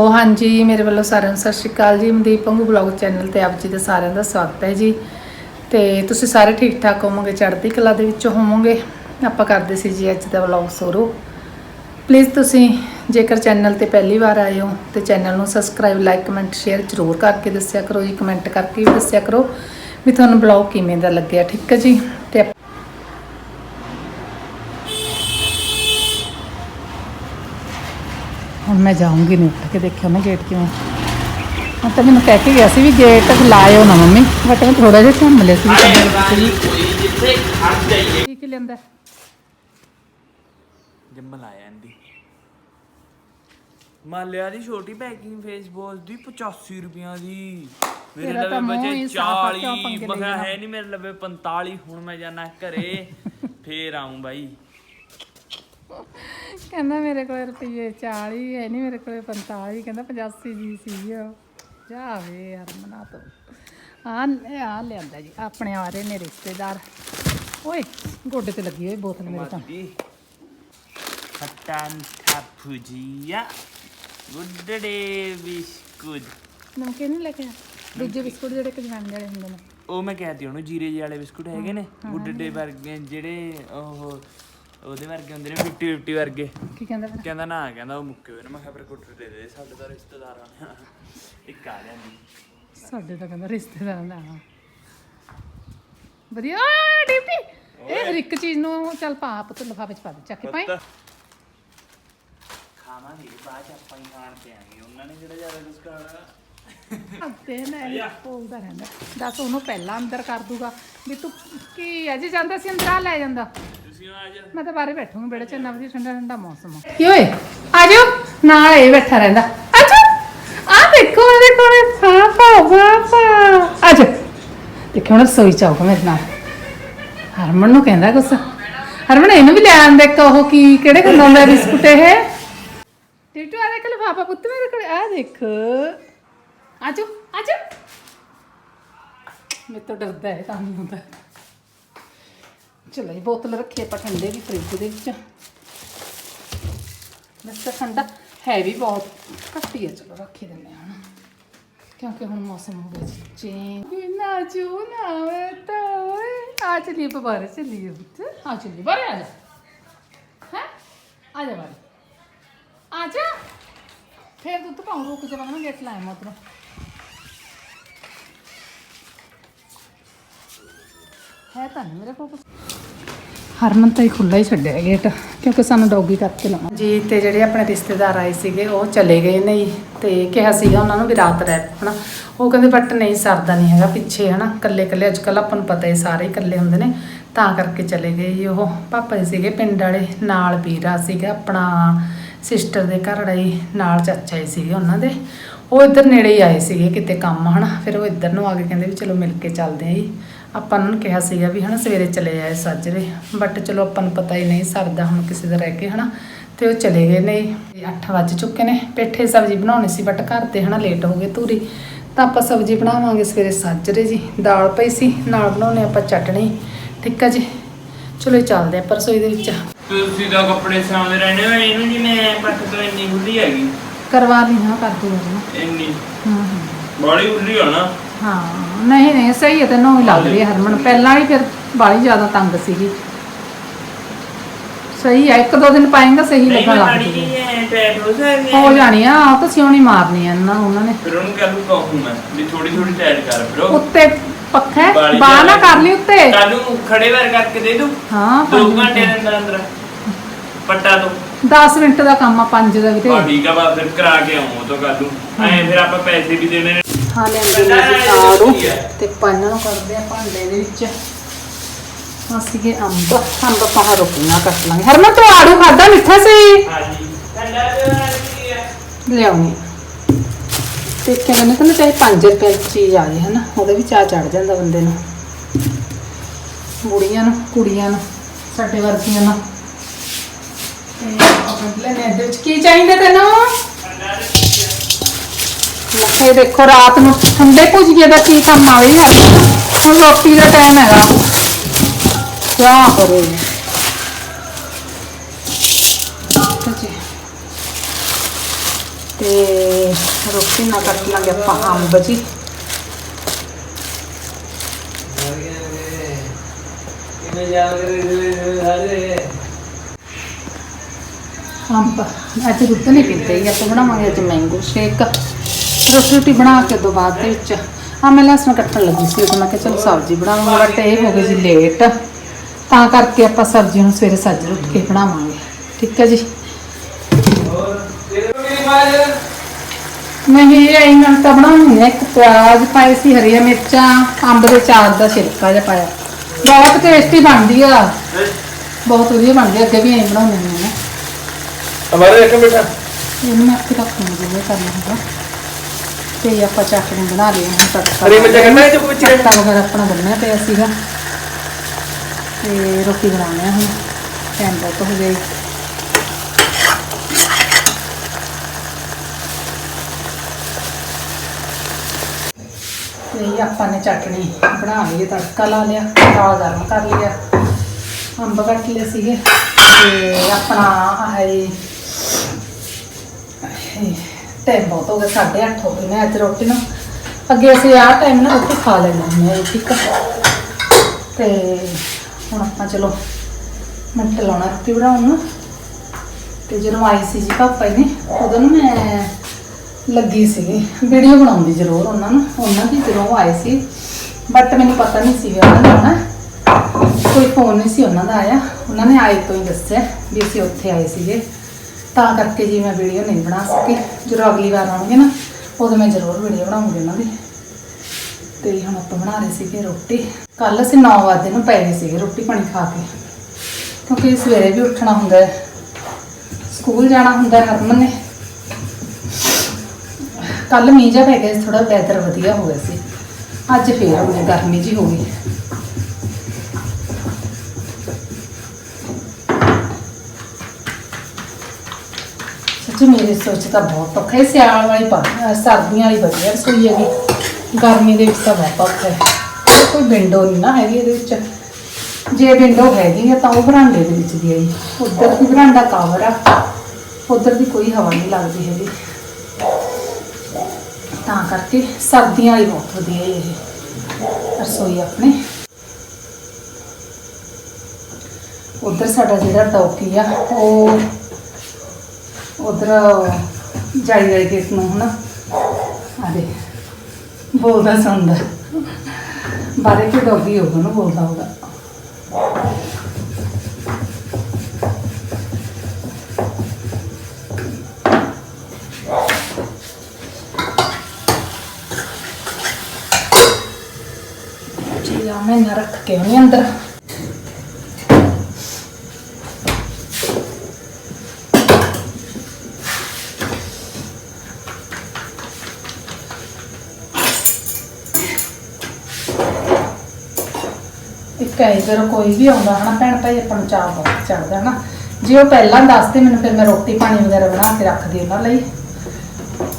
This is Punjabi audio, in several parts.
ਉਹ ਹਾਂਜੀ, ਮੇਰੇ ਵੱਲੋਂ ਸਾਰਿਆਂ ਨੂੰ ਸਤਿ ਸ਼੍ਰੀ ਅਕਾਲ ਜੀ। ਮਨਦੀਪ ਪੰਗੂ ਬਲੌਗ ਚੈਨਲ ਤੇ ਆਪ ਜੀ ਦਾ ਸਾਰਿਆਂ ਦਾ ਸਵਾਗਤ ਹੈ ਜੀ। ਤੇ ਤੁਸੀਂ ਸਾਰੇ ਠੀਕ ਠਾਕ ਹੋਵੋਗੇ, ਚੜ੍ਹਦੀ ਕਲਾ ਦੇ ਵਿੱਚ ਹੋਵੋਗੇ? ਆਪਾਂ ਕਰਦੇ ਸੀ ਜੀ ਅੱਜ ਦਾ ਵਲੌਗ ਸ਼ੁਰੂ। ਪਲੀਜ਼ ਤੁਸੀਂ ਜੇਕਰ ਚੈਨਲ ਤੇ ਪਹਿਲੀ ਵਾਰ ਆਏ ਹੋ, ਤੇ ਚੈਨਲ ਨੂੰ ਸਬਸਕ੍ਰਾਈਬ ਲਾਈਕ ਕਮੈਂਟ ਸ਼ੇਅਰ ਜ਼ਰੂਰ ਕਰਕੇ ਦੱਸਿਆ ਕਰੋ ਜੀ। ਕਮੈਂਟ ਕਰਕੇ ਵੀ ਦੱਸਿਆ ਕਰੋ ਵੀ ਤੁਹਾਨੂੰ ਬਲੌਗ ਕਿਵੇਂ ਦਾ ਲੱਗਿਆ, ਠੀਕ ਹੈ ਜੀ? ਤੇ ਹੁਣ ਮੈਂ ਜਾਊਂਗੀ ਨਹੀਂ ਉੱਠ ਕੇ ਦੇਖਿਓ ਮੈਂ ਗੇਟ ਕਿਵੇਂ। ਹਾਂ ਤਾਂ ਮੈਨੂੰ ਕਹਿ ਕੇ ਗਿਆ ਸੀ ਵੀ ਗੇਟ ਲਾਇਓ ਨਾ ਮੰਮੀ ਬਟ ਮੈਂ ਥੋੜਾ ਜਿਹਾ ਘੁੰਮ ਲਿਆ ਸੀ। ਜਿੱਥੇ ਖੜ ਜਾਈਏ ਕੀ ਕੀ ਲੈਂਦਾ ਜੰਮਲ ਮਾਲਿਆ ਦੀ ਛੋਟੀ ਪੈਕਿੰਗ ਫੇਸ ਵਾਸ਼ ਦੀ 85 ਰੁਪਈਆਂ ਦੀ। ਮੇਰੇ ਤੇਰਾ ਤਾਂ ਲਵੇ ਮੂੰਹ ਹੀ ਬਚੇ ਸਾਫ਼ ਆ, ਕਿਉਂ 40 ਪੰਗੇ ਹੈ ਨਹੀਂ ਮੇਰੇ ਲਵੇ 45 ਹੁਣ ਮੈਂ ਜਾਣਾ ਘਰੇ ਫੇਰ ਆਉਂ ਬਾਈ। ਕਹਿੰਦਾ ਮੇਰੇ ਕੋਲ ਰੁਪਈਏ 40 ਹੈ ਨਹੀਂ ਮੇਰੇ ਕੋਲ 45 ਕਹਿੰਦਾ 85 ਜੀ ਸੀ ਉਹ। ਜਾਵੇ ਯਾਰ ਮਨਾ ਤੋ। ਆ ਆ ਲਿਆਂਦਾ ਜੀ ਆਪਣੇ ਆ ਰਹੇ ਨੇ ਰਿਸ਼ਤੇਦਾਰ। ਓਏ ਗੋਡੇ ਤੇ ਲੱਗੀ ਹੋਈ ਬੋਤਲ ਮੇਰੇ ਤਾਂ। ਖੱਟਾ ਮਿੱਠਾ ਭੁਜੀਆ ਗੁੱਡੜੇ ਬਿਸਕੁਟ। ਨਮਕੀਨ ਨਹੀਂ ਲੈ ਕੇ ਦੂਜੇ ਬਿਸਕੁਟ ਜਿਹੜੇ ਕਿ ਜਵਾਨ ਵਾਲੇ ਹੁੰਦੇ ਨੇ। ਉਹ ਮੈਂ ਕਹਿਤੀ ਉਹਨੂੰ ਜੀਰੇ ਜਿਹੇ ਵਾਲੇ ਬਿਸਕੁਟ ਹੈਗੇ ਨੇ ਗੁੱਡੜੇ ਵਰਗੇ ਜਿਹੜੇ ਉਹ ਉਹਦੇ ਵਰਗੇ ਹੁੰਦੇ ਨੇ 50 50 ਵਰਗੇ। ਕੀ ਕਹਿੰਦਾ ਫਿਰ? ਕਹਿੰਦਾ ਨਾ ਕਹਿੰਦਾ ਉਹ ਮੁੱਕੇ ਹੋਏ ਨੇ। ਮੈਂ ਕਿਹਾ ਫਿਰ ਗੁੱਟ ਦੇ ਦੇ ਸਾਡੇ ਤਾਂ ਰਿਸ਼ਤੇਦਾਰ ਆ ਇੱਕ ਆ ਜਾਂਦੀ ਸਾਡੇ ਤਾਂ ਕਹਿੰਦਾ ਰਿਸ਼ਤੇਦਾਰ ਦਾ ਵਧੀਆ ਓਏ। ਡੀਪੀ ਇਹ ਹਰ ਇੱਕ ਚੀਜ਼ ਨੂੰ ਚੱਲ ਪਾ ਪੁੱਤ ਲਿਫਾਫੇ ਚ ਪਾ ਦੇ ਚੱਕ ਕੇ ਪਾਈ ਖਾਵਾਂਗੇ ਬਾਅਦ ਚ ਆਪਾਂ ਹੀ ਖਾਣ ਤੇ ਆਂਗੇ ਉਹਨਾਂ ਨੇ ਜਿਹੜਾ ਜ਼ਿਆਦਾ ਕੁਝ ਖਾਣਾ? ਅੱਤੇ ਨਾ ਬੋਲਦਾ ਰਹਿੰਦਾ। ਦੱਸ ਉਹਨੂੰ ਪਹਿਲਾਂ ਅੰਦਰ ਕਰ ਦੂਗਾ। ਵੀ ਤੂੰ ਕੀ ਅਜੇ ਜਾਂਦਾ ਸੀ ਅੰਦਰ ਆ ਲੈ ਜਾਂਦਾ। ਤੁਸੀਂ ਆ ਜਾ। ਮੈਂ ਤਾਂ ਬਾਹਰੇ ਬੈਠੂੰਗੀ ਬੇੜੇ ਚ ਇੰਨਾ ਵਧੀਆ ਠੰਡਾ ਠੰਡਾ ਮੌਸਮ ਆ। ਕੀ ਓਏ? ਆ ਜਾਓ। ਨਾਲ ਇਹ ਬੈਠਾ ਰਹਿੰਦਾ। ਅੱਛਾ ਆ ਦੇਖੋ ਇਹਦੇ ਕੋਲੇ ਪਾਪਾ ਪਾਪਾ ਆ ਜਾ ਦੇਖੋ ਹੁਣ ਸੋਈ ਚਾਹੂਗਾ ਮੇਰੇ ਨਾਲ। ਹਰਮਨ ਨੂੰ ਕਹਿੰਦਾ ਕੁਛ। ਹਰਮਨ ਇਹਨੂੰ ਵੀ ਲੈ ਆਂਦੇ ਇੱਕ ਉਹ ਕੀ ਕਿਹੜੇ ਖੰਡ ਹੁੰਦਾ ਬਿਸਕੁਟ ਇਹ? ਟਿੱਟੂ ਆ ਦੇਖ ਲਫਾਫਾ ਪੁੱਤ ਮੇਰੇ ਕੋਲ। ਆ ਦੇਖ। ਆਜੋ ਆਜੋ ਮੈਂ ਤਾਂ ਡਰਦਾ ਹੈ ਤਾਂ ਨਹੀਂ ਹੁੰਦਾ। ਚਲੋ ਇਹ ਬੋਤਲ ਰੱਖੀ ਆਪਾਂ ਠੰਡੇ ਦੀ ਫ੍ਰਿਜ ਦੇ ਵਿੱਚ। ਬਸ ਠੰਡਾ ਹੈ ਵੀ ਬਹੁਤ ਘੱਟੀ ਹੈ ਚਲੋ ਰੱਖੀ ਦਿੰਦੇ ਹਾਂ। ਕਿਉਂਕਿ ਹੁਣ ਮੌਸਮ ਹੋ ਗਿਆ ਚੇਂਜ ਨਾ ਜੋ ਨਾ ਹੋਏ ਤਾਂ ਓਏ। ਆ ਚਲੀਏ ਬਾਹਰ ਚਲੀਏ ਪੁੱਤ ਆ ਚਲੀਏ ਬਾਹਰ ਆ ਜਾ। ਹੈ? ਆ ਜਾ ਬਾਹਰ। ਆ ਜਾ। ਫੇਰ ਦੁੱਧ ਪਾਉਂ ਰੁਕ ਜਾ ਮੈਂ ਗੇਟ ਲਾਇਆ ਮੈਂ ਉਧਰੋਂ। ਹੈ ਤਾਂ ਨਹੀਂ ਮੇਰੇ ਕੋਲ ਹਰਮਨ ਤਾਂ ਹੀ ਖੁੱਲਾ ਹੀ ਛੱਡਿਆ ਗੇਟ ਕਿਉਂਕਿ ਸਾਨੂੰ ਡੌਗੀ ਕਰਕੇ ਲਾਉਣਾ। ਜੀ ਤੇ ਜਿਹੜੇ ਆਪਣੇ ਰਿਸ਼ਤੇਦਾਰ ਆਏ ਸੀਗੇ, ਉਹ ਚਲੇ ਗਏ ਨੇ ਜੀ, ਤੇ ਕਿਹਾ ਸੀਗਾ ਉਹਨਾਂ ਨੂੰ ਵੀ ਰਾਤ ਰਹਿ, ਹਨਾ। ਉਹ ਕਹਿੰਦੇ, ਬਟ ਨਹੀਂ, ਸਰਦਾ ਨਹੀਂ ਹੈਗਾ ਪਿੱਛੇ, ਹਨਾ। ਇਕੱਲੇ ਇਕੱਲੇ ਅੱਜ ਕੱਲ ਆਪਾਂ ਨੂੰ ਪਤਾ ਹੀ, ਸਾਰੇ ਇਕੱਲੇ ਹੁੰਦੇ ਨੇ। ਤਾਂ ਕਰਕੇ ਚਲੇ ਗਏ ਜੀ ਉਹ। ਪਾਪਾ ਜੀ ਸੀਗੇ ਪਿੰਡ ਵਾਲੇ, ਨਾਲ ਵੀਰਾ ਸੀਗਾ, ਆਪਣਾ ਸਿਸਟਰ ਦੇ ਘਰ ਵਾਲਾ ਜੀ, ਨਾਲ ਚਾਚਾ ਜੀ ਸੀਗੇ ਉਹਨਾਂ ਦੇ। ਉਹ ਇੱਧਰ ਨੇੜੇ ਹੀ ਆਏ ਸੀਗੇ ਕਿਤੇ ਕੰਮ, ਹਨਾ। ਫਿਰ ਉਹ ਇੱਧਰ ਨੂੰ ਆ ਕੇ ਕਹਿੰਦੇ ਵੀ ਚਲੋ ਮਿਲ ਕੇ ਚੱਲਦੇ ਆਂ ਜੀ। ਆਪਾਂ ਉਹਨਾਂ ਨੂੰ ਕਿਹਾ ਸੀਗਾ ਵੀ ਹਨਾ ਸਵੇਰੇ ਚਲੇ ਜਾਏ ਸੱਜਰੇ ਬਟ ਚਲੋ ਆਪਾਂ ਨੂੰ ਪਤਾ ਹੀ ਨਹੀਂ ਸਰਦਾ ਹੁਣ ਕਿਸੇ ਦਾ ਰਹਿ ਕੇ ਹਨਾ ਤੇ ਉਹ ਚਲੇ ਗਏ ਨੇ 8 ਵੱਜ ਚੁੱਕੇ ਨੇ ਪੇਠੇ ਸਬਜ਼ੀ ਬਣਾਉਣੀ ਸੀ ਬਟ ਘਰ ਤੇ ਹਨਾ ਲੇਟ ਹੋ ਗਏ ਧੂਰੀ ਤਾਂ ਆਪਾਂ ਸਬਜ਼ੀ ਬਣਾਵਾਂਗੇ ਸਵੇਰੇ ਸੱਜਰੇ ਜੀ ਦਾਲ ਪਈ ਸੀ ਨਾਲ ਬਣਾਉਣੇ ਆਪਾਂ ਚਟਣੀ ਠੀਕ ਆ ਜੀ ਚਲੋ ਚੱਲਦੇ ਆਪਾਂ ਰਸੋਈ ਦੇ ਵਿੱਚ। ਤੁਸੀਂ ਤਾਂ ਕੱਪੜੇ ਸਾਂਭਦੇ ਰਹਿੰਦੇ ਹੋ ਇਹਨੂੰ ਜਿਵੇਂ ਪੱਟ ਤੋਂ ਇੰਨੀ ਖੁੱਲੀ ਹੈਗੀ। ਕਰਵਾ ਲਈ ਹਾਂ ਕਰ ਦੂੰਗਾ ਇੰਨੀ? ਹਾਂ ਹਾਂ। ਬੜੀ ਖੁੱਲੀ ਹੋ ਨਾ। ਹਾਂ ਨਹੀਂ ਨਹੀਂ ਸਹੀ ਹੈ ਤੈਨੂੰ ਹੀ ਲੱਗ ਰਹੀ ਹੈ। ਹਰਮਨ ਪਹਿਲਾਂ ਹੀ ਫਿਰ ਬਾਲੀ ਜ਼ਿਆਦਾ ਤੰਗ ਸੀਗੀ। ਸਹੀ ਹੈ ਇੱਕ ਦੋ ਦਿਨ ਪਾਏਗਾ ਸਹੀ ਲੱਗ ਜੂਗੀ। ਜੀ ਐ ਟੈਟ ਹੋ ਸਕਦੀ ਹੋ ਜਾਣੀ ਆ ਉਹ ਤਾਂ ਸਿਉਣੀ ਮਾਰਨੀ ਆ ਨਾ ਉਹਨਾਂ ਨੇ। ਫਿਰ ਉਹਨੂੰ ਕਹਿ ਲੂ ਕਹੂੰ ਮੈਂ ਵੀ ਥੋੜੀ ਥੋੜੀ ਟੈਟ ਕਰ ਫਿਰ ਉਹ। ਉੱਤੇ ਪੱਖਾ ਹੈ, ਬਾਲੀ ਬਾਂਹ ਨਾ ਜ਼ਿਆਦਾ ਕਰ ਲਈ ਉੱਤੇ। ਕੱਲ ਨੂੰ ਖੜੇ ਵਾਰ ਕਰਕੇ ਦੇ ਦੂ। ਹਾਂ ਦੋ ਪੰਜ ਘੰਟੇ ਦੇ ਅੰਦਰ ਅੰਦਰ ਪੱਟਾ ਤੋਂ 10 ਮਿੰਟ ਦਾ ਕੰਮ ਆ 5 ਦਾ ਵੀ ਤੇ। ਠੀਕ ਆ ਬਾ ਫਿਰ ਕਰਾ ਕੇ ਆਉਂ ਤੋਂ ਕੱਲ ਨੂੰ ਐ ਫਿਰ ਆਪਾਂ ਪੈਸੇ ਵੀ ਦੇਣੇ ਨੇ। ਹਾਂ ਲੈਂਦੇ ਨੇ ਜੀ, ਆੜੂ ਤੇ ਪੰਨ ਨੂੰ ਕਰਦੇ ਆ ਭਾਂਡੇ ਦੇ ਵਿੱਚ। ਅਸੀਂ ਕਿ ਅੰਬ। ਅੰਬ ਪਾਹ ਰੋਟੀਆਂ ਕੱਟ ਲਾਂਗੇ। ਹਰਮਨ, ਤੂੰ ਆੜੂ ਖਾਦਾ ਮਿੱਠਾ ਸੀ ਹਾਂਜੀ ਠੰਡਾ ਜਿਹਾ ਲਿਆਉਣੀ ਤੇ ਕਹਿੰਦੇ ਤਾਂ ਚਾਹੇ 5 ਰੁਪਏ ਦੀ ਚੀਜ਼ ਆ ਜੇ, ਹਨਾ? ਉਹਦੇ ਵੀ ਚਾਹ ਚੜ ਜਾਂਦਾ ਬੰਦੇ ਨੂੰ। ਬੁੜੀਆਂ ਨੂੰ, ਕੁੜੀਆਂ ਨੂੰ, ਸਾਡੇ ਵਰਗੀਆਂ ਨੂੰ। ਤੇ ਆਪਾਂ ਲੈਣੇ ਇਹਦੇ ਵਿੱਚ ਕੀ ਚਾਹੀਦਾ ਤੈਨੂੰ? ਲੱਖੇ ਦੇਖੋ ਰਾਤ ਨੂੰ ਠੰਡੇ ਭੁਜੀਏ ਦਾ ਕੀ ਕੰਮ ਆਵੇ ਹੁਣ ਰੋਟੀ ਦਾ ਟਾਈਮ ਹੈਗਾ। ਕਿਆ ਕਰੇ? ਤੇ ਰੋਟੀ ਨਾਲ ਕੱਟ ਲਾਂਗੇ ਆਪਾਂ ਅੰਬ ਜੀ। ਅੰਬ। ਅੱਜ ਦੁੱਧ ਨਹੀਂ ਪੀਂਦੇ ਆਪਾਂ ਬਣਾਵਾਂਗੇ ਅੱਜ ਮੈਂਗੋ ਸ਼ੇਕ ਰੋਟੀ ਰੋਟੀ ਬਣਾ ਕੇ ਦੋ ਬਾਅਦ ਦੇ ਵਿੱਚ। ਆ ਮੈਂ ਲਸਣ ਕੱਟਣ ਲੱਗੀ ਸੀ ਉਦੋਂ ਮੈਂ ਕਿਹਾ ਚਲੋ ਸਬਜ਼ੀ ਬਣਾਵਾਂਗੇ ਬਟ ਇਹ ਹੋ ਗਈ ਜੀ ਲੇਟ ਤਾਂ ਕਰਕੇ ਆਪਾਂ ਸਬਜ਼ੀ ਨੂੰ ਸਵੇਰੇ ਸੱਜ ਉੱਠ ਕੇ ਬਣਾਵਾਂਗੇ। ਠੀਕ ਹੈ ਜੀ? ਮੈਂ ਇਹ ਨਾਲ ਤਾਂ ਬਣਾਉਣੀ ਹੈ ਇੱਕ ਪਿਆਜ਼ ਪਾਏ ਸੀ ਹਰੀਆਂ ਮਿਰਚਾਂ ਅੰਬ ਦੇ ਚਾਰ ਦਾ ਛਿਲਕਾ ਜਿਹਾ ਪਾਇਆ। ਬਹੁਤ ਟੇਸਟੀ ਬਣਦੀ ਆ। ਬਹੁਤ ਵਧੀਆ ਬਣਦੀ ਆ ਅੱਗੇ ਵੀ ਐਂ ਬਣਾਉਂਦੇ ਹੁੰਦੇ ਨੇ ਹਮਾਰੇ ਇੱਕ ਬੇਟਾ ਇਹਨੂੰ ਮੈਂ ਆਪੇ ਰੱਖੂੰਗੀ ਜਿਵੇਂ ਕਰਨਾ ਹੈਗਾ ਤੇ ਆਪਾਂ ਚਟਨੀ ਬਣਾ ਲਈ ਹੁਣ ਤੜਕਾ ਹਰੀ ਮਿਰਚ ਕਰਨਾ ਹੈ ਤੇ ਵਿੱਚ ਤੜਕਾ ਵਗੈਰਾ ਆਪਣਾ ਬੰਨਿਆ ਪਿਆ ਸੀਗਾ। ਤੇ ਰੋਟੀ ਬਣਾਉਣੀ ਆ ਹੁਣ। ਟਾਈਮ ਬਹੁਤ ਹੋ ਗਈ ਤੇ ਇਹ ਆਪਾਂ ਨੇ ਚਟਨੀ ਬਣਾ ਲਈ ਤੜਕਾ ਲਾ ਲਿਆ ਦਾਲ ਗਰਮ ਕਰ ਲਿਆ ਅੰਬ ਕੱਟ ਲਏ ਸੀਗੇ। ਤੇ ਆਪਣਾ ਆਹ ਟਾਈਮ ਬਹੁਤ ਹੋ ਗਿਆ 8:30 ਹੋ ਗਏ ਨੇ ਅੱਜ ਰੋਟੀ ਨੂੰ। ਅੱਗੇ ਅਸੀਂ ਆਹ ਟਾਈਮ ਨਾ ਰੋਟੀ ਖਾ ਲੈਂਦੇ ਹੁੰਦੇ ਹਾਂ, ਠੀਕ ਆ। ਤੇ ਹੁਣ ਆਪਾਂ ਚਲੋ ਮਿੰਟ ਲਾਉਣਾ ਰੋਟੀ ਬਣਾਉਣ ਨੂੰ। ਤੇ ਜਦੋਂ ਆਈ ਸੀ ਜੀ ਪਾਪਾ ਜੀ ਨੇ, ਉਦੋਂ ਨੂੰ ਮੈਂ ਲੱਗੀ ਸੀਗੀ। ਵੀਡੀਓ ਬਣਾਉਂਦੀ ਜ਼ਰੂਰ ਉਹਨਾਂ ਨੂੰ, ਉਹਨਾਂ ਦੀ ਜਦੋਂ ਉਹ ਆਏ ਸੀ। ਬਟ ਮੈਨੂੰ ਪਤਾ ਨਹੀਂ ਸੀ ਉਹਨਾਂ ਦਾ ਆਉਣਾ ਕੋਈ ਫੋਨ ਨਹੀਂ ਸੀ ਉਹਨਾਂ ਦਾ ਆਇਆ। ਉਹਨਾਂ ਨੇ ਆਏ ਤੋਂ ਹੀ ਦੱਸਿਆ ਵੀ ਅਸੀਂ ਉੱਥੇ ਆਏ ਸੀਗੇ। ਤਾਂ ਕਰਕੇ ਜੀ ਮੈਂ ਵੀਡੀਓ ਨਹੀਂ ਬਣਾ ਸਕੀ, ਜਦੋਂ ਅਗਲੀ ਵਾਰ ਆਉਣਗੇ ਨਾ, ਉਦੋਂ ਮੈਂ ਜ਼ਰੂਰ ਵੀਡੀਓ ਬਣਾਉਂਗੀ ਉਹਨਾਂ ਦੀ। ਤੇ ਹੁਣ ਆਪਾਂ ਬਣਾ ਰਹੇ ਸੀਗੇ ਰੋਟੀ। ਕੱਲ ਅਸੀਂ 9 ਵਜੇ ਨੂੰ ਪੈ ਗਏ ਸੀਗੇ ਰੋਟੀ ਪਾਣੀ ਖਾ ਕੇ। ਕਿਉਂਕਿ ਸਵੇਰੇ ਵੀ ਉੱਠਣਾ ਹੁੰਦਾ ਹੈ। ਸਕੂਲ ਜਾਣਾ ਹੁੰਦਾ ਹੈ ਹਰਮਨ ਨੇ। ਕੱਲ ਮੀਂਹ ਜਿਹਾ ਪੈ ਗਿਆ ਸੀ ਥੋੜਾ ਵੈਦਰ ਵਧੀਆ ਹੋ ਗਿਆ ਸੀ। ਅੱਜ ਫੇਰ ਹੋ ਗਈ ਗਰਮੀ ਜੀ ਹੋ ਗਈ। ਸੱਚੀ ਮੇਰੇ ਸੋਚ ਤਾਂ ਬਹੁਤ ਔਖਾ ਹੈ, ਸਿਆਲ ਵਾਲੀ ਪਾ ਸਰਦੀਆਂ ਵਾਲੀ ਵਧੀਆ ਰਸੋਈ ਹੈਗੀ। ਗਰਮੀ ਦੇ ਵਿੱਚ ਤਾਂ ਬਹੁਤ ਔਖਾ ਹੈ। ਕੋਈ ਵਿੰਡੋ ਨਹੀਂ ਨਾ ਹੈਗੀ ਇਹਦੇ ਵਿੱਚ। ਜੇ ਵਿੰਡੋ ਹੈਗੀ ਹੈ ਤਾਂ ਉਹ ਬਰਾਂਡੇ ਦੇ ਵਿੱਚ ਦੀ ਹੈ ਜੀ। ਉੱਧਰ ਦੀ ਬਰਾਂਡਾ ਕਾਵਰ ਆ। ਉੱਧਰ ਦੀ ਕੋਈ ਹਵਾ ਨਹੀਂ ਲੱਗਦੀ ਹੈਗੀ। ਤਾਂ ਕਰਕੇ ਸਰਦੀਆਂ ਵਾਲੀ ਬਹੁਤ ਵਧੀਆ ਹੈ ਇਹ। ਰਸੋਈ ਆਪਣੇ। ਉੱਧਰ ਸਾਡਾ ਜਿਹੜਾ ਟੋਕੀ ਆ, ਉਹ ਉਧਰ ਜਾਈ ਜਾਈ ਕਿਸ ਨੂੰ, ਹਨਾ? ਆ ਦੇ ਬੋਲਦਾ ਸੁਣਦਾ। ਬਾਰੇ ਕਿ ਡੋਗੀ ਹੋਊਗਾ ਨਾ ਬੋਲਦਾ ਹੋਊਗਾ। ਜੀ ਆ ਮੈਂ ਨਾ ਰੱਖ ਕੇ ਆਉਣੀ ਅੰਦਰ। ਇੱਕ ਹੈ ਜਦੋਂ ਕੋਈ ਵੀ ਆਉਂਦਾ ਹਨਾ, ਭੈਣ ਭਾਈ ਆਪਾਂ ਨੂੰ ਚਾਹ ਬਹੁਤ ਚੜਦਾ ਹਨਾ। ਜੇ ਉਹ ਪਹਿਲਾਂ ਦੱਸਦੇ ਮੈਨੂੰ ਫਿਰ ਮੈਂ ਰੋਟੀ ਪਾਣੀ ਵਗੈਰਾ ਬਣਾ ਕੇ ਰੱਖਦੀ ਉਹਨਾਂ ਲਈ।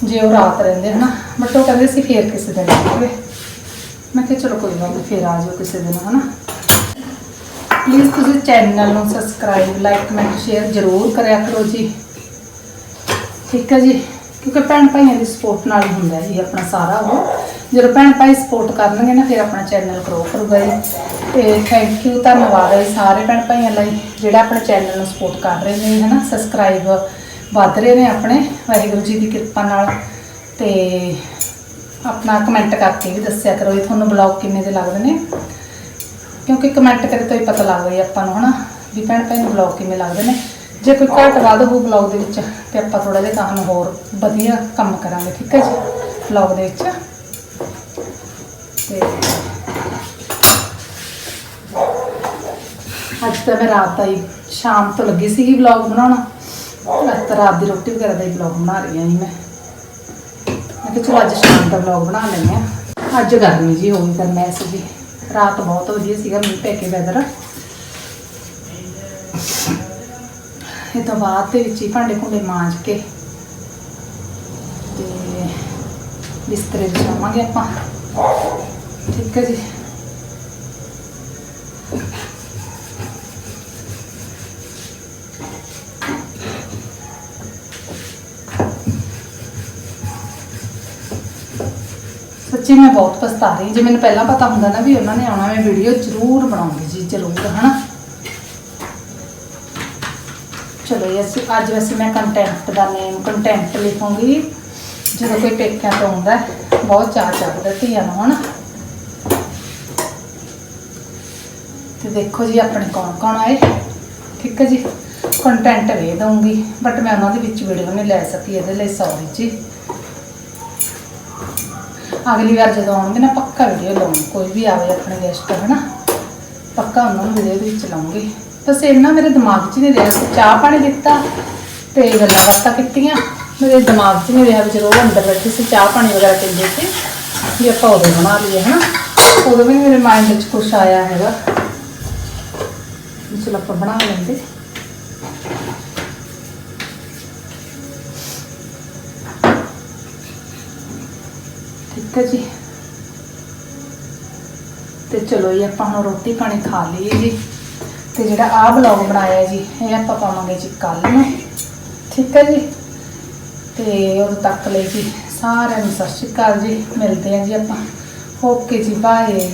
ਜੇ ਉਹ ਰਾਤ ਰਹਿੰਦੇ ਹਨਾ ਬਟ ਉਹ ਕਹਿੰਦੇ ਸੀ ਫੇਰ ਕਿਸੇ ਦਿਨ ਆਵਾਂਗੇ। ਮੈਂ ਕਿਹਾ ਚਲੋ ਕੋਈ ਗੱਲ ਨਹੀਂ ਫੇਰ ਆ ਜਾਓ ਕਿਸੇ ਦਿਨ ਹਨਾ। ਪਲੀਜ਼ ਤੁਸੀਂ ਚੈਨਲ ਨੂੰ ਸਬਸਕ੍ਰਾਈਬ ਲਾਈਕ ਕਮੈਂਟ ਸ਼ੇਅਰ ਜ਼ਰੂਰ ਕਰਿਆ ਕਰੋ ਜੀ। ਠੀਕ ਹੈ ਜੀ, ਕਿਉਂਕਿ ਭੈਣ ਭਾਈਆਂ ਦੀ ਸਪੋਰਟ ਨਾਲ ਹੀ ਹੁੰਦਾ ਜੀ ਆਪਣਾ ਸਾਰਾ ਉਹ। ਜਦੋਂ ਭੈਣ ਭਾਈ ਸਪੋਰਟ ਕਰਨਗੇ ਨਾ, ਫਿਰ ਆਪਣਾ ਚੈਨਲ ਗਰੋ ਕਰੂਗਾ ਜੀ। ਤੇ ਥੈਂਕ ਯੂ ਧੰਨਵਾਦ ਹੈ ਸਾਰੇ ਭੈਣ ਭਾਈਆਂ ਲਈ, ਜਿਹੜਾ ਆਪਣੇ ਚੈਨਲ ਨੂੰ ਸਪੋਰਟ ਕਰ ਰਹੇ ਨੇ, ਹਨਾ ਸਬਸਕ੍ਰਾਈਬ ਵੱਧ ਰਹੇ ਨੇ ਆਪਣੇ, ਵਾਹਿਗੁਰੂ ਜੀ ਦੀ ਕਿਰਪਾ ਨਾਲ। ਤੇ ਆਪਣਾ ਕਮੈਂਟ ਕਰਕੇ ਵੀ ਦੱਸਿਆ ਕਰੋ ਜੀ, ਤੁਹਾਨੂੰ ਬਲੌਗ ਕਿੰਨੇ ਦੇ ਲੱਗਦੇ ਨੇ। ਕਿਉਂਕਿ ਕਮੈਂਟ ਕਰੇ ਤਾਂ ਹੀ ਪਤਾ ਲੱਗਦਾ ਜੀ ਆਪਾਂ ਨੂੰ, ਹਨਾ, ਵੀ ਭੈਣ ਭਾਈ ਨੂੰ ਬਲੌਗ ਕਿਵੇਂ ਲੱਗਦੇ ਨੇ। ਜੇ ਕੋਈ ਘੱਟ ਵੱਧ ਹੋ ਬਲੌਗ ਦੇ ਵਿੱਚ, ਤੇ ਆਪਾਂ ਥੋੜਾ ਜਿਹਾ ਤੁਹਾਨੂੰ ਹੋਰ ਵਧੀਆ ਕੰਮ ਕਰਾਂਗੇ, ਠੀਕ ਹੈ ਜੀ ਬਲੌਗ ਦੇ ਵਿੱਚ। ਅੱਜ ਤਾਂ ਮੈਂ ਰਾਤ ਦਾ ਹੀ, ਸ਼ਾਮ ਤੋਂ ਲੱਗੀ ਸੀਗੀ ਵਲੌਗ ਬਣਾਉਣਾ। ਅੱਜ ਤਾਂ ਰਾਤ ਦੀ ਰੋਟੀ ਵਗੈਰਾ ਦਾ ਹੀ ਵਲੌਗ ਬਣਾ ਰਹੀ ਹਾਂ ਜੀ ਮੈਂ। ਮੈਂ ਕਿਹਾ ਚਲੋ ਅੱਜ ਸ਼ਾਮ ਦਾ ਵਲੌਗ ਬਣਾ ਲੈਂਦੇ ਆ ਅੱਜ ਗਰਮੀ ਜੀ ਹੋ ਗਈ ਗਰਮੈਸ ਜੀ ਰਾਤ ਬਹੁਤ ਵਧੀਆ ਸੀਗਾ, ਮੀਂਹ ਪੈ ਕੇ ਵੈਦਰ ਇਹ ਤੋਂ ਬਾਅਦ ਦੇ ਵਿੱਚ ਹੀ ਭਾਂਡੇ ਭੁੰਡੇ ਮਾਂਜ ਕੇ ਤੇ ਬਿਸਤਰੇ ਵਿਛਾਵਾਂਗੇ ਆਪਾਂ। ਠੀਕ ਹੈ ਜੀ ਸੱਚੀ ਮੈਂ ਬਹੁਤ ਪਛਤਾ ਰਹੀ ਜੇ ਮੈਨੂੰ ਪਹਿਲਾਂ ਪਤਾ ਹੁੰਦਾ ਨਾ ਵੀ ਉਹਨਾਂ ਨੇ ਆਉਣਾ, ਮੈਂ ਵੀਡੀਓ ਜ਼ਰੂਰ ਬਣਾਉਂਦੀ ਜੀ, ਜ਼ਰੂਰ, ਹਨਾ? ਚਲੋ ਇਸ ਅੱਜ ਵੈਸੇ ਮੈਂ ਕੰਟੈਂਟ ਦਾ ਨੇਮ ਕੰਟੈਂਟ ਲਿਖੂੰਗੀ। ਜਦੋਂ ਕੋਈ ਪੇਕਿਆਂ ਤੋਂ ਆਉਂਦਾ, ਬਹੁਤ ਚਾਹ ਚੜਦਾ ਧੀਆਂ ਨੂੰ, ਹਨਾ? ਦੇਖੋ ਜੀ ਆਪਣੇ ਕੌਣ ਕੌਣ ਆਏ। ਠੀਕ ਹੈ ਜੀ ਕੰਟੈਂਟ ਵੇ ਦਊਂਗੀ ਬਟ ਮੈਂ ਉਹਨਾਂ ਦੇ ਵਿੱਚ ਵੀਡੀਓ ਨਹੀਂ ਲੈ ਸਕੀ, ਇਹਦੇ ਲਈ ਸੌਰੀ ਜੀ। ਅਗਲੀ ਵਾਰ ਜਦੋਂ ਆਉਣਗੇ ਨਾ, ਪੱਕਾ ਵੀਡੀਓ ਲਾਉਣੀ, ਕੋਈ ਵੀ ਆਵੇ ਆਪਣੇ ਗੈਸਟ ਹਨਾ। ਪੱਕਾ ਉਹਨਾਂ ਨੂੰ ਵੀਡੀਓ ਦੇ ਵਿੱਚ ਲਾਉਂਗੀ। ਬਸ ਇੰਨਾ ਮੇਰੇ ਦਿਮਾਗ 'ਚ ਨਹੀਂ ਰਿਹਾ ਸੀ ਚਾਹ ਪਾਣੀ ਦਿੱਤਾ ਤੇ ਗੱਲਾਂ ਬਾਤਾਂ ਕੀਤੀਆਂ। ਮੇਰੇ ਦਿਮਾਗ 'ਚ ਨਹੀਂ ਰਿਹਾ ਵੀ ਜਦੋਂ ਉਹ ਅੰਦਰ ਬੈਠੇ ਸੀ, ਚਾਹ ਪਾਣੀ ਵਗੈਰਾ ਪੀਂਦੇ ਸੀ, ਵੀ ਆਪਾਂ ਉਦੋਂ ਬਣਾ ਲਈਏ, ਹਨਾ। ਉਦੋਂ ਵੀ ਮੇਰੇ ਮਾਈਂਡ 'ਚ ਕੁਛ ਆਇਆ ਹੈਗਾ। ਚਲੋ ਆਪਾਂ ਬਣਾ ਲੈਂਦੇ। ਠੀਕ ਹੈ ਜੀ। ਤੇ ਚਲੋ ਜੀ, ਆਪਾਂ ਹੁਣ ਰੋਟੀ ਪਾਣੀ ਖਾ ਲਈਏ ਜੀ। ਤੇ ਜਿਹੜਾ ਆਹ ਬਲੌਗ ਬਣਾਇਆ ਜੀ, ਇਹ ਆਪਾਂ ਪਾਵਾਂਗੇ ਜੀ ਕੱਲ ਨੂੰ। ਠੀਕ ਹੈ ਜੀ। ਤੇ ਉਦੋਂ ਤੱਕ ਲਈ ਜੀ ਸਾਰਿਆਂ ਨੂੰ ਸਤਿ ਸ਼੍ਰੀ ਅਕਾਲ ਜੀ। ਮਿਲਦੇ ਹਾਂ ਜੀ ਆਪਾਂ। ਓਕੇ ਜੀ ਬਾਏ